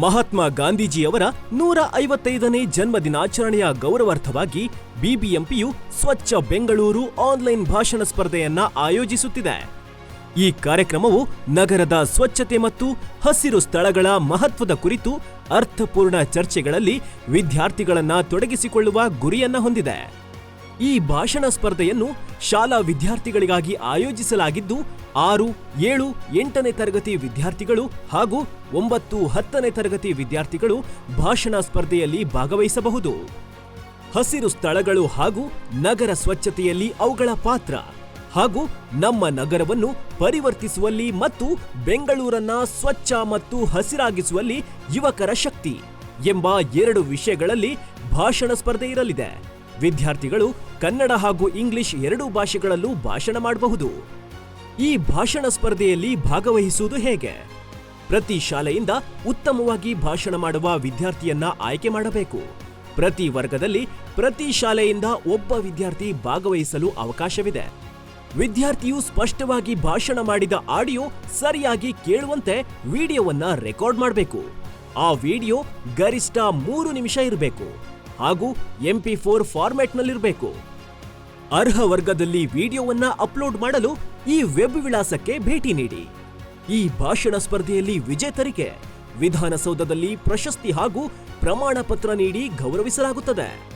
ಮಹಾತ್ಮ ಗಾಂಧೀಜಿಯವರ ನೂರ ಐವತ್ತೈದನೇ ಜನ್ಮದಿನಾಚರಣೆಯ ಗೌರವಾರ್ಥವಾಗಿ ಬಿಬಿಎಂಪಿಯು ಸ್ವಚ್ಛ ಬೆಂಗಳೂರು ಆನ್ಲೈನ್ ಭಾಷಣ ಸ್ಪರ್ಧೆಯನ್ನ ಆಯೋಜಿಸುತ್ತಿದೆ. ಈ ಕಾರ್ಯಕ್ರಮವು ನಗರದ ಸ್ವಚ್ಛತೆ ಮತ್ತು ಹಸಿರು ಸ್ಥಳಗಳ ಮಹತ್ವದ ಕುರಿತು ಅರ್ಥಪೂರ್ಣ ಚರ್ಚೆಗಳಲ್ಲಿ ವಿದ್ಯಾರ್ಥಿಗಳನ್ನ ತೊಡಗಿಸಿಕೊಳ್ಳುವ ಗುರಿಯನ್ನ ಹೊಂದಿದೆ. ಈ ಭಾಷಣ ಸ್ಪರ್ಧೆಯನ್ನು ಶಾಲಾ ವಿದ್ಯಾರ್ಥಿಗಳಿಗಾಗಿ ಆಯೋಜಿಸಲಾಗಿದ್ದು, ಆರು, ಏಳು, ಎಂಟನೇ ತರಗತಿ ವಿದ್ಯಾರ್ಥಿಗಳು ಹಾಗೂ ಒಂಬತ್ತು, ಹತ್ತನೇ ತರಗತಿ ವಿದ್ಯಾರ್ಥಿಗಳು ಭಾಷಣ ಸ್ಪರ್ಧೆಯಲ್ಲಿ ಭಾಗವಹಿಸಬಹುದು. ಹಸಿರು ಸ್ಥಳಗಳು ಹಾಗೂ ನಗರ ಸ್ವಚ್ಛತೆಯಲ್ಲಿ ಅವುಗಳ ಪಾತ್ರ ಹಾಗೂ ನಮ್ಮ ನಗರವನ್ನು ಪರಿವರ್ತಿಸುವಲ್ಲಿ ಮತ್ತು ಬೆಂಗಳೂರನ್ನ ಸ್ವಚ್ಛ ಮತ್ತು ಹಸಿರಾಗಿಸುವಲ್ಲಿ ಯುವಕರ ಶಕ್ತಿ ಎಂಬ ಎರಡು ವಿಷಯಗಳಲ್ಲಿ ಭಾಷಣ ಸ್ಪರ್ಧೆ ಇರಲಿದೆ. ವಿದ್ಯಾರ್ಥಿಗಳು ಕನ್ನಡ ಹಾಗೂ ಇಂಗ್ಲಿಷ್ ಎರಡೂ ಭಾಷೆಗಳಲ್ಲೂ ಭಾಷಣ ಮಾಡಬಹುದು. ಈ ಭಾಷಣ ಸ್ಪರ್ಧೆಯಲ್ಲಿ ಭಾಗವಹಿಸುವುದು ಹೇಗೆ? ಪ್ರತಿ ಶಾಲೆಯಿಂದ ಉತ್ತಮವಾಗಿ ಭಾಷಣ ಮಾಡುವ ವಿದ್ಯಾರ್ಥಿಯನ್ನ ಆಯ್ಕೆ ಮಾಡಬೇಕು. ಪ್ರತಿ ವರ್ಗದಲ್ಲಿ ಪ್ರತಿ ಶಾಲೆಯಿಂದ ಒಬ್ಬ ವಿದ್ಯಾರ್ಥಿ ಭಾಗವಹಿಸಲು ಅವಕಾಶವಿದೆ. ವಿದ್ಯಾರ್ಥಿಯು ಸ್ಪಷ್ಟವಾಗಿ ಭಾಷಣ ಮಾಡಿದ ಆಡಿಯೋ ಸರಿಯಾಗಿ ಕೇಳುವಂತೆ ವಿಡಿಯೋವನ್ನ ರೆಕಾರ್ಡ್ ಮಾಡಬೇಕು. ಆ ವಿಡಿಯೋ ಗರಿಷ್ಠ ಮೂರು ನಿಮಿಷ ಇರಬೇಕು. ಹಾಗೂ ಎಂಪಿ ಫೋರ್ ಫಾರ್ಮ್ಯಾಟ್ನಲ್ಲಿರಬೇಕು ಅರ್ಹ ವರ್ಗದಲ್ಲಿ ವಿಡಿಯೋವನ್ನ ಅಪ್ಲೋಡ್ ಮಾಡಲು ಈ ವೆಬ್ ವಿಳಾಸಕ್ಕೆ ಭೇಟಿ ನೀಡಿ. ಈ ಭಾಷಣ ಸ್ಪರ್ಧೆಯಲ್ಲಿ ವಿಜೇತರಿಗೆ ವಿಧಾನಸೌಧದಲ್ಲಿ ಪ್ರಶಸ್ತಿ ಹಾಗೂ ಪ್ರಮಾಣ ಪತ್ರ ನೀಡಿ ಗೌರವಿಸಲಾಗುತ್ತದೆ.